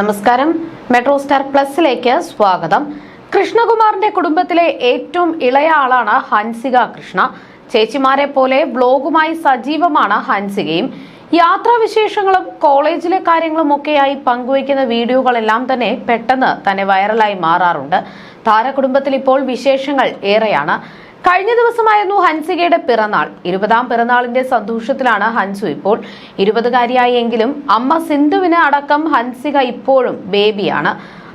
നമസ്കാരം. Metro star പ്ലസിലേക്ക് സ്വാഗതം. കൃഷ്ണകുമാറിന്റെ കുടുംബത്തിലെ ഏറ്റവും ഇളയ ആളാണ് ഹൻസിക കൃഷ്ണ. ചേച്ചിമാരെ പോലെ ബ്ലോഗുമായി സജീവമാണ് ഹൻസികയും. യാത്രാവിശേഷങ്ങളും കോളേജിലെ കാര്യങ്ങളും ഒക്കെയായി പങ്കുവയ്ക്കുന്ന വീഡിയോകളെല്ലാം തന്നെ പെട്ടെന്ന് തന്നെ വൈറലായി മാറാറുണ്ട്. താരകുടുംബത്തിൽ ഇപ്പോൾ വിശേഷങ്ങൾ ഏറെയാണ്. കഴിഞ്ഞ ദിവസമായിരുന്നു ഹൻസികയുടെ പിറന്നാൾ. ഇരുപതാം പിറന്നാളിന്റെ സന്തോഷത്തിലാണ് ഹൻസു ഇപ്പോൾ. ഇരുപതുകാരിയായി എങ്കിലും അമ്മ സിന്ധുവിന് അടക്കം ഹൻസിക ഇപ്പോഴും ബേബിയാണ്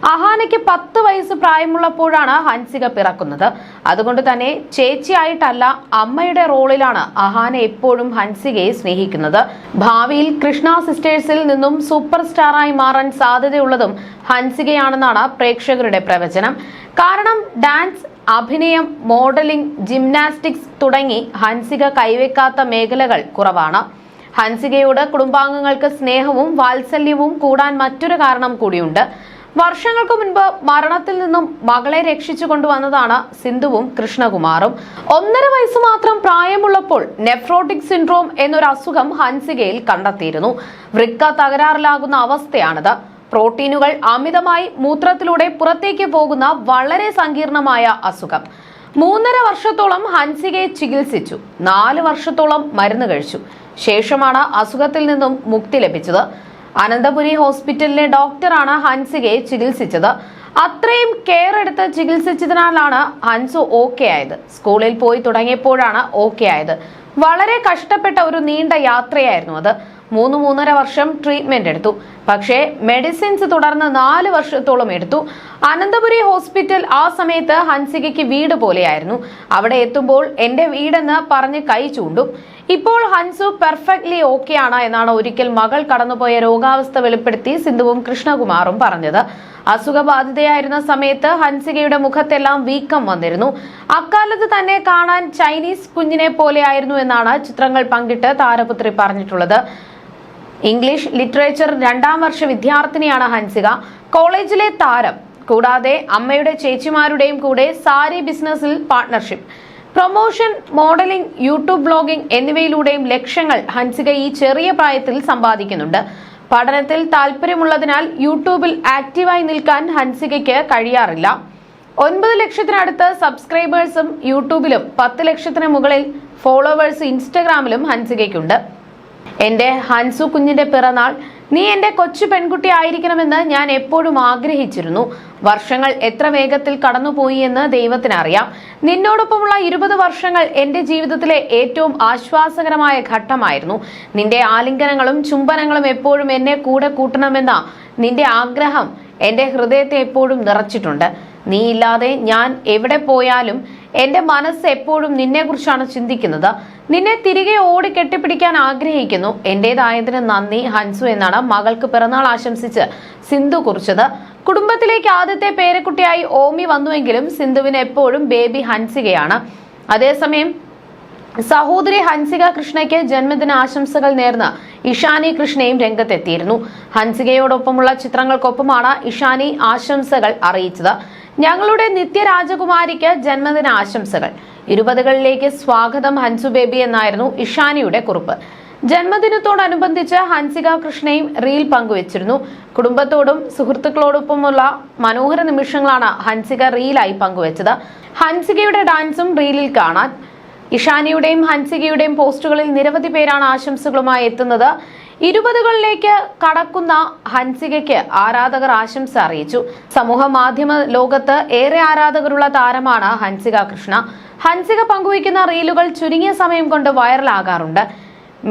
അഹാനയ്ക്ക് പത്ത് വയസ്സ് പ്രായമുള്ളപ്പോഴാണ് ഹൻസിക പിറക്കുന്നത്. അതുകൊണ്ട് തന്നെ ചേച്ചിയായിട്ടല്ല അമ്മയുടെ റോളിലാണ് അഹാന എപ്പോഴും ഹൻസികയെ സ്നേഹിക്കുന്നത്. ഭാവിയിൽ കൃഷ്ണ സിസ്റ്റേഴ്സിൽ നിന്നും സൂപ്പർ സ്റ്റാറായി മാറാൻ സാധ്യതയുള്ളതും ഹൻസികയാണെന്നാണ് പ്രേക്ഷകരുടെ പ്രവചനം. കാരണം ഡാൻസ് അഭിനയം മോഡലിംഗ് ജിംനാസ്റ്റിക്സ് തുടങ്ങി ഹൻസിക കൈവെക്കാത്ത മേഖലകൾ കുറവാണ്. ഹൻസികയോട് കുടുംബാംഗങ്ങൾക്ക് സ്നേഹവും വാത്സല്യവും കൂടാൻ മറ്റൊരു കാരണം കൂടിയുണ്ട്. വർഷങ്ങൾക്ക് മുൻപ് മരണത്തിൽ നിന്നും മകളെ രക്ഷിച്ചു കൊണ്ടുവന്നതാണ് സിന്ധുവും കൃഷ്ണകുമാറും. ഒന്നര വയസ്സ് മാത്രം പ്രായമുള്ളപ്പോൾ നെഫ്രോട്ടിക് സിൻഡ്രോം എന്നൊരു അസുഖം ഹൻസികയിൽ കണ്ടെത്തിയിരുന്നു. വൃക്ക തകരാറിലാകുന്ന അവസ്ഥയാണിത്. പ്രോട്ടീനുകൾ അമിതമായി മൂത്രത്തിലൂടെ പുറത്തേക്ക് പോകുന്ന വളരെ സങ്കീർണമായ അസുഖം. മൂന്നര വർഷത്തോളം ഹൻസികയെ ചികിത്സിച്ചു. നാല് വർഷത്തോളം മരുന്ന് കഴിച്ചു. ശേഷമാണ് അസുഖത്തിൽ നിന്നും മുക്തി ലഭിച്ചത്. അനന്തപുരി ഹോസ്പിറ്റലിലെ ഡോക്ടറാണ് ഹൻസികയെ ചികിത്സിച്ചത്. അത്രയും കെയർ എടുത്ത് ചികിത്സിച്ചതിനാലാണ് ഹൻസു ഓക്കെ ആയത്. സ്കൂളിൽ പോയി തുടങ്ങിയപ്പോഴാണ് ഓക്കെ ആയത്. വളരെ കഷ്ടപ്പെട്ട ഒരു നീണ്ട യാത്രയായിരുന്നു അത്. മൂന്ന് മൂന്നര വർഷം ട്രീറ്റ്മെന്റ് എടുത്തു. പക്ഷേ മെഡിസിൻസ് തുടർന്ന് നാല് വർഷത്തോളം എടുത്തു. അനന്തപുരി ഹോസ്പിറ്റൽ ആ സമയത്ത് ഹൻസികയ്ക്ക് വീട് പോലെയായിരുന്നു. അവിടെ എത്തുമ്പോൾ എന്റെ വീടെന്ന് പറഞ്ഞ് കൈ ചൂണ്ടും. ഇപ്പോൾ ഹൻസു പെർഫെക്റ്റ്ലി ഓക്കെ ആണ് എന്നാണ് ഒരിക്കൽ മകൾ കടന്നുപോയ രോഗാവസ്ഥ വെളിപ്പെടുത്തി സിന്ധുവും കൃഷ്ണകുമാറും പറഞ്ഞത്. അസുഖബാധിതയായിരുന്ന സമയത്ത് ഹൻസികയുടെ മുഖത്തെല്ലാം വീക്കം വന്നിരുന്നു. അക്കാലത്ത് തന്നെ കാണാൻ ചൈനീസ് കുഞ്ഞിനെ പോലെയായിരുന്നു എന്നാണ് ചിത്രങ്ങൾ പങ്കിട്ട് താരപുത്രി പറഞ്ഞിട്ടുള്ളത്. ഇംഗ്ലീഷ് ലിറ്ററേച്ചർ രണ്ടാം വർഷ വിദ്യാർത്ഥിനിയാണ് ഹൻസിക. കോളേജിലെ താരം കൂടാതെ അമ്മയുടെ ചേച്ചിമാരുടെയും കൂടെ സാരി ബിസിനസ്സിൽ partnership. Promotion modeling YouTube blogging എന്നിവയിലൂടെയും ലക്ഷ്യങ്ങൾ ഹൻസിക ഈ ചെറിയ പ്രായത്തിൽ സമ്പാദിക്കുന്നുണ്ട്. പഠനത്തിൽ താല്പര്യമുള്ളതിനാൽ യൂട്യൂബിൽ ആക്റ്റീവായി നിൽക്കാൻ ഹൻസികയ്ക്ക് കഴിയാറില്ല. ഒൻപത് ലക്ഷത്തിനടുത്ത് സബ്സ്ക്രൈബേഴ്സും യൂട്യൂബിലും പത്ത് ലക്ഷത്തിന് മുകളിൽ ഫോളോവേഴ്സ് ഇൻസ്റ്റഗ്രാമിലും ഹൻസികയ്ക്കുണ്ട്. എന്റെ ഹൻസു കുഞ്ഞിന്റെ പിറന്നാൾ നീ എന്റെ കൊച്ചു പെൺകുട്ടി ആയിരിക്കണമെന്ന് ഞാൻ എപ്പോഴും ആഗ്രഹിച്ചിരുന്നു. വർഷങ്ങൾ എത്ര വേഗത്തിൽ കടന്നുപോയി എന്ന് ദൈവത്തിനറിയാം. നിന്നോടൊപ്പമുള്ള ഇരുപത് വർഷങ്ങൾ എന്റെ ജീവിതത്തിലെ ഏറ്റവും ആശ്വാസകരമായ ഘട്ടമായിരുന്നു. നിന്റെ ആലിംഗനങ്ങളും ചുംബനങ്ങളും എപ്പോഴും എന്നെ കൂടെ കൂട്ടണമെന്ന നിന്റെ ആഗ്രഹം എന്റെ ഹൃദയത്തെ എപ്പോഴും നിറച്ചിട്ടുണ്ട്. നീ ഇല്ലാതെ ഞാൻ എവിടെ പോയാലും എന്റെ മനസ്സ് എപ്പോഴും നിന്നെക്കുറിച്ചാണ് ചിന്തിക്കുന്നത്. നിന്നെ തിരികെ ഓടി കെട്ടിപ്പിടിക്കാൻ ആഗ്രഹിക്കുന്നു. എന്റേതായതിന് നന്ദി ഹൻസു എന്നാണ് മകൾക്ക് പിറന്നാൾ ആശംസിച്ച് സിന്ധു കുറിച്ചത്. കുടുംബത്തിലേക്ക് ആദ്യത്തെ പേരക്കുട്ടിയായി ഓമി വന്നുവെങ്കിലും സിന്ധുവിന് എപ്പോഴും ബേബി ഹൻസികയാണ്. അതേസമയം സഹോദരി ഹൻസിക കൃഷ്ണയ്ക്ക് ജന്മദിന ആശംസകൾ നേർന്ന് ഇഷാനി കൃഷ്ണയും രംഗത്തെത്തിയിരുന്നു. ഹൻസികയോടൊപ്പമുള്ള ചിത്രങ്ങൾക്കൊപ്പമാണ് ഇഷാനി ആശംസകൾ അറിയിച്ചത്. ഞങ്ങളുടെ നിത്യരാജകുമാരിക്ക് ജന്മദിന ആശംസകൾ. ഇരുപതുകളിലേക്ക് സ്വാഗതം ഹൻസു ബേബി എന്നായിരുന്നു ഇഷാനിയുടെ കുറിപ്പ്. ജന്മദിനത്തോടനുബന്ധിച്ച് ഹൻസിക കൃഷ്ണയും റീൽ പങ്കുവച്ചിരുന്നു. കുടുംബത്തോടും സുഹൃത്തുക്കളോടൊപ്പമുള്ള മനോഹര നിമിഷങ്ങളാണ് ഹൻസിക റീലായി പങ്കുവച്ചത്. ഹൻസികയുടെ ഡാൻസും റീലിൽ കാണാൻ. ഇഷാനിയുടെയും ഹൻസികയുടെയും പോസ്റ്റുകളിൽ നിരവധി പേരാണ് ആശംസകളുമായി എത്തുന്നത്. ഇരുപതുകളിലേക്ക് കടക്കുന്ന ഹൻസികയ്ക്ക് ആരാധകർ ആശംസ അറിയിച്ചു. സമൂഹ മാധ്യമ ലോകത്ത് ഏറെ ആരാധകരുള്ള താരമാണ് ഹൻസിക കൃഷ്ണ. ഹൻസിക പങ്കുവയ്ക്കുന്ന റീലുകൾ ചുരുങ്ങിയ സമയം കൊണ്ട് വൈറലാകാറുണ്ട്.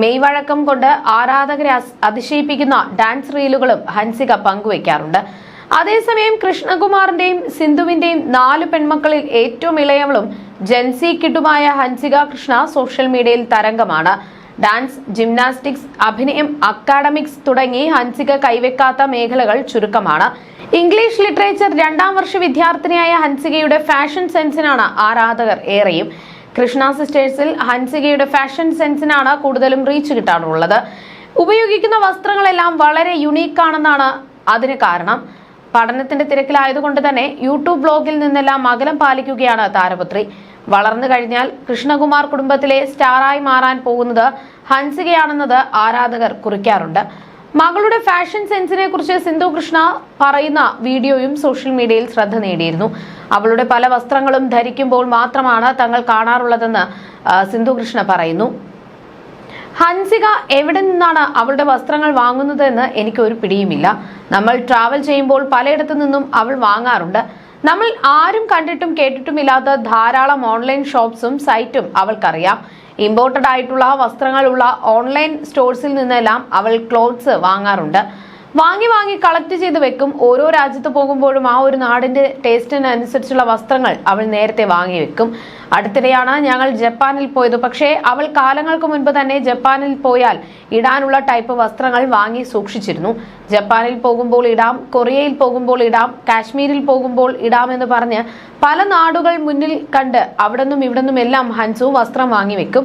മെയ് വഴക്കം കൊണ്ട് ആരാധകരെ അതിശയിപ്പിക്കുന്ന ഡാൻസ് റീലുകളും ഹൻസിക പങ്കുവയ്ക്കാറുണ്ട്. അതേസമയം കൃഷ്ണകുമാറിന്റെയും സിന്ധുവിന്റെയും നാല് പെൺമക്കളിൽ ഏറ്റവും ഇളയവളും ജൻസി കിട്ടുമായ ഹൻസിക കൃഷ്ണ സോഷ്യൽ മീഡിയയിൽ തരംഗമാണ്. ഡാൻസ് ജിംനാസ്റ്റിക്സ് അഭിനയം അക്കാഡമിക്സ് തുടങ്ങി ഹൻസിക കൈവെക്കാത്ത മേഖലകൾ ചുരുക്കമാണ്. ഇംഗ്ലീഷ് ലിറ്ററേച്ചർ രണ്ടാം വർഷ വിദ്യാർത്ഥിനിയായ ഹൻസികയുടെ ഫാഷൻ സെൻസിനാണ് ആരാധകർ ഏറെയും. കൃഷ്ണ സിസ്റ്റേഴ്സിൽ ഹൻസികയുടെ ഫാഷൻ സെൻസിനാണ് കൂടുതലും റീച്ച് കിട്ടാറുള്ളത്. ഉപയോഗിക്കുന്ന വസ്ത്രങ്ങളെല്ലാം വളരെ യുണീക്ക് ആണെന്നാണ് അതിന് കാരണം. പഠനത്തിന്റെ തിരക്കിലായതുകൊണ്ട് തന്നെ യൂട്യൂബ് ബ്ലോഗിൽ നിന്നെല്ലാം അകലം പാലിക്കുകയാണ് താരപുത്രി. വളർന്നു കഴിഞ്ഞാൽ കൃഷ്ണകുമാർ കുടുംബത്തിലെ സ്റ്റാറായി മാറാൻ പോകുന്നത് ഹൻസികയാണെന്നത് ആരാധകർ കുറിക്കാറുണ്ട്. മകളുടെ ഫാഷൻ സെൻസിനെ കുറിച്ച് സിന്ധു കൃഷ്ണ പറയുന്ന വീഡിയോയും സോഷ്യൽ മീഡിയയിൽ ശ്രദ്ധ നേടിയിരുന്നു. അവളുടെ പല വസ്ത്രങ്ങളും ധരിക്കുമ്പോൾ മാത്രമാണ് തങ്ങൾ കാണാറുള്ളതെന്ന് സിന്ധു കൃഷ്ണ പറയുന്നു. ഹൻസിക എവിടെ നിന്നാണ് അവളുടെ വസ്ത്രങ്ങൾ വാങ്ങുന്നതെന്ന് എനിക്ക് ഒരു പിടിയുമില്ല. നമ്മൾ ട്രാവൽ ചെയ്യുമ്പോൾ പലയിടത്തു നിന്നും അവൾ വാങ്ങാറുണ്ട്. നമ്മൾ ആരും കണ്ടിട്ടും കേട്ടിട്ടുമില്ലാത്ത ധാരാളം ഓൺലൈൻ ഷോപ്സും സൈറ്റും അവൾക്കറിയാം. ഇമ്പോർട്ടഡ് ആയിട്ടുള്ള വസ്ത്രങ്ങളുള്ള ഓൺലൈൻ സ്റ്റോഴ്സിൽ നിന്നെല്ലാം അവൾ ക്ലോത്ത്സ് വാങ്ങാറുണ്ട്. വാങ്ങി വാങ്ങി കളക്ട് ചെയ്ത് വെക്കും. ഓരോ രാജ്യത്ത് പോകുമ്പോഴും ആ ഒരു നാടിന്റെ ടേസ്റ്റിനനുസരിച്ചുള്ള വസ്ത്രങ്ങൾ അവൾ നേരത്തെ വാങ്ങി വെക്കും. അടുത്തിടെയാണ് ഞങ്ങൾ ജപ്പാനിൽ പോയത്. പക്ഷേ അവൾ കാലങ്ങൾക്ക് മുൻപ് തന്നെ ജപ്പാനിൽ പോയാൽ ഇടാനുള്ള ടൈപ്പ് വസ്ത്രങ്ങൾ വാങ്ങി സൂക്ഷിച്ചിരുന്നു. ജപ്പാനിൽ പോകുമ്പോൾ ഇടാം കൊറിയയിൽ പോകുമ്പോൾ ഇടാം കാശ്മീരിൽ പോകുമ്പോൾ ഇടാമെന്ന് പറഞ്ഞ് പല നാടുകൾ മുന്നിൽ കണ്ട് അവിടെ നിന്നും ഇവിടെ നിന്നും എല്ലാം ഹൻസു വസ്ത്രം വാങ്ങി വെക്കും.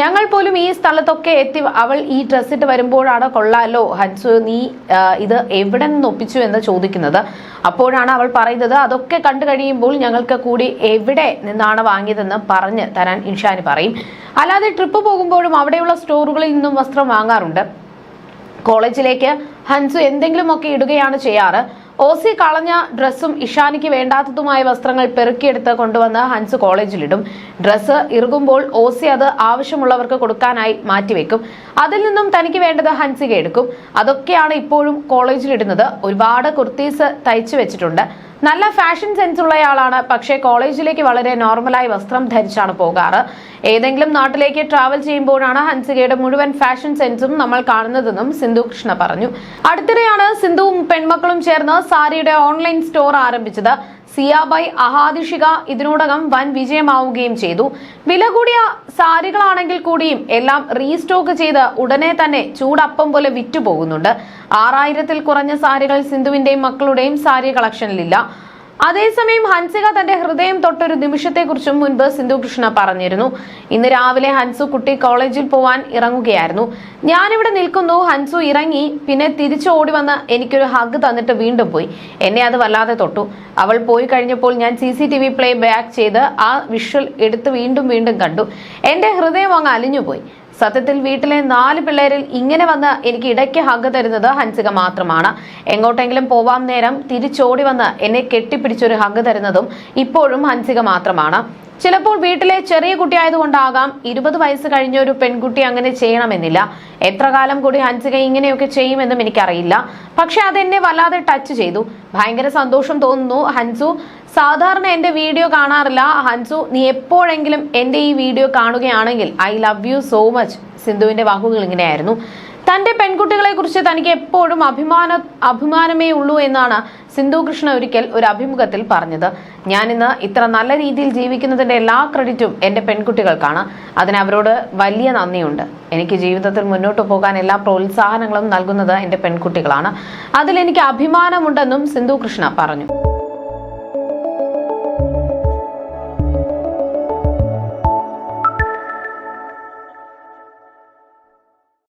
ഞങ്ങൾ പോലും ഈ സ്ഥലത്തൊക്കെ എത്തി അവൾ ഈ ഡ്രസ്സിട്ട് വരുമ്പോഴാണ് കൊള്ളാലോ ഹൻസു നീ ഇത് എവിടെ നിന്ന് ഒപ്പിച്ചു എന്ന് ചോദിക്കുന്നത്. അപ്പോഴാണ് അവൾ പറയുന്നത് അതൊക്കെ കണ്ടു കഴിയുമ്പോൾ ഞങ്ങൾക്ക് കൂടി എവിടെ നിന്നാണ് വാങ്ങിയതെന്ന് പറഞ്ഞ് തരാൻ ഇൻഷാനി പറയും. അല്ലാതെ ട്രിപ്പ് പോകുമ്പോഴും അവിടെയുള്ള സ്റ്റോറുകളിൽ നിന്നും വസ്ത്രം വാങ്ങാറുണ്ട്. കോളേജിലേക്ക് ഹൻസു എന്തെങ്കിലുമൊക്കെ ഇടുകയാണ് ചെയ്യാറ്. ഓസി കളഞ്ഞ ഡ്രസ്സും ഇഷാനിക്ക് വേണ്ടാത്തതുമായ വസ്ത്രങ്ങൾ പെറുക്കിയെടുത്ത് കൊണ്ടുവന്ന് ഹൻസ് കോളേജിലിടും. ഡ്രസ്സ് ഇറുകുമ്പോൾ ഓസി അത് ആവശ്യമുള്ളവർക്ക് കൊടുക്കാനായി മാറ്റിവെക്കും. അതിൽ നിന്നും തനിക്ക് വേണ്ടത് ഹൻസിക എടുക്കും അതൊക്കെയാണ് ഇപ്പോഴും കോളേജിലിടുന്നത്. ഒരുപാട് കുർത്തീസ് തയ്ച്ചു വെച്ചിട്ടുണ്ട്. നല്ല ഫാഷൻ സെൻസ് ഉള്ളയാളാണ്. പക്ഷേ കോളേജിലേക്ക് വളരെ നോർമലായി വസ്ത്രം ധരിച്ചാണ് പോകാറ്. ഏതെങ്കിലും നാട്ടിലേക്ക് ട്രാവൽ ചെയ്യുമ്പോഴാണ് ഹൻസികയുടെ മുഴുവൻ ഫാഷൻ സെൻസും നമ്മൾ കാണുന്നതെന്നും സിന്ധു കൃഷ്ണ പറഞ്ഞു. അടുത്തിടെയാണ് സിന്ധുവും പെൺമക്കളും ചേർന്ന് സാരിയുടെ ഓൺലൈൻ സ്റ്റോർ ആരംഭിച്ചത്. സിയാബൈ അഹാദിഷിക ഇതിനോടകം വൻ വിജയമാവുകയും ചെയ്തു. വില കൂടിയ സാരികളാണെങ്കിൽ കൂടിയും എല്ലാം റീസ്റ്റോക്ക് ചെയ്ത് ഉടനെ തന്നെ ചൂടപ്പം പോലെ വിറ്റുപോകുന്നുണ്ട്. ആറായിരത്തിൽ കുറഞ്ഞ സാരികൾ സിന്ധുവിന്റെയും മക്കളുടെയും സാരി കളക്ഷനിലില്ല. അതേസമയം ഹൻസിക തന്റെ ഹൃദയം തൊട്ടൊരു നിമിഷത്തെക്കുറിച്ചും മുൻപ് സിന്ധു കൃഷ്ണ പറഞ്ഞിരുന്നു. ഇന്ന് രാവിലെ ഹൻസു കുട്ടി കോളേജിൽ പോവാൻ ഇറങ്ങുകയായിരുന്നു. ഞാനിവിടെ നിൽക്കുന്നു ഹൻസു ഇറങ്ങി പിന്നെ തിരിച്ചു ഓടി വന്ന് എനിക്കൊരു ഹഗ് തന്നിട്ട് വീണ്ടും പോയി. എന്നെ അത് വല്ലാതെ തൊട്ടു. അവൾ പോയി കഴിഞ്ഞപ്പോൾ ഞാൻ C C T V play back ചെയ്ത് ആ വിഷ്വൽ എടുത്ത് വീണ്ടും വീണ്ടും കണ്ടു. എന്റെ ഹൃദയം അങ്ങ് അലിഞ്ഞുപോയി. സത്യത്തിൽ വീട്ടിലെ നാല് പിള്ളേരിൽ ഇങ്ങനെ വന്ന് എനിക്ക് ഇടയ്ക്ക് ഹഗ് തരുന്നത് ഹൻസിക മാത്രമാണ്. എങ്ങോട്ടെങ്കിലും പോവാം നേരം തിരിച്ചോടി വന്ന് എന്നെ കെട്ടിപ്പിടിച്ചൊരു ഹഗ് തരുന്നതും ഇപ്പോഴും ഹൻസിക മാത്രമാണ്. ചിലപ്പോൾ വീട്ടിലെ ചെറിയ കുട്ടിയായതുകൊണ്ടാകാം ഇരുപത് വയസ്സ് കഴിഞ്ഞ ഒരു പെൺകുട്ടി അങ്ങനെ ചെയ്യണമെന്നില്ല. എത്ര കാലം കൂടി ഹൻസിക ഇങ്ങനെയൊക്കെ ചെയ്യുമെന്നും എനിക്കറിയില്ല. പക്ഷെ അതെന്നെ വല്ലാതെ ടച്ച് ചെയ്തു. ഭയങ്കര സന്തോഷം തോന്നുന്നു ഹൻസു. സാധാരണ എന്റെ വീഡിയോ കാണാറില്ല. ഹൻസു നീ എപ്പോഴെങ്കിലും എന്റെ ഈ വീഡിയോ കാണുകയാണെങ്കിൽ I love you so much. സിന്ധുവിന്റെ വാക്കുകൾ ഇങ്ങനെയായിരുന്നു. തന്റെ പെൺകുട്ടികളെ കുറിച്ച് തനിക്ക് എപ്പോഴും അഭിമാന അഭിമാനമേ ഉള്ളൂ എന്നാണ് സിന്ധു കൃഷ്ണ ഒരിക്കൽ ഒരു അഭിമുഖത്തിൽ പറഞ്ഞത്. ഞാൻ ഇന്ന് ഇത്ര നല്ല രീതിയിൽ ജീവിക്കുന്നതിന്റെ എല്ലാ ക്രെഡിറ്റും എന്റെ പെൺകുട്ടികൾക്കാണ്. അതിന് അവരോട് വലിയ നന്ദിയുണ്ട്. എനിക്ക് ജീവിതത്തിൽ മുന്നോട്ട് പോകാൻ എല്ലാ പ്രോത്സാഹനങ്ങളും നൽകുന്നത് എന്റെ പെൺകുട്ടികളാണ്. അതിൽ എനിക്ക് അഭിമാനമുണ്ടെന്നും സിന്ധു കൃഷ്ണ പറഞ്ഞു.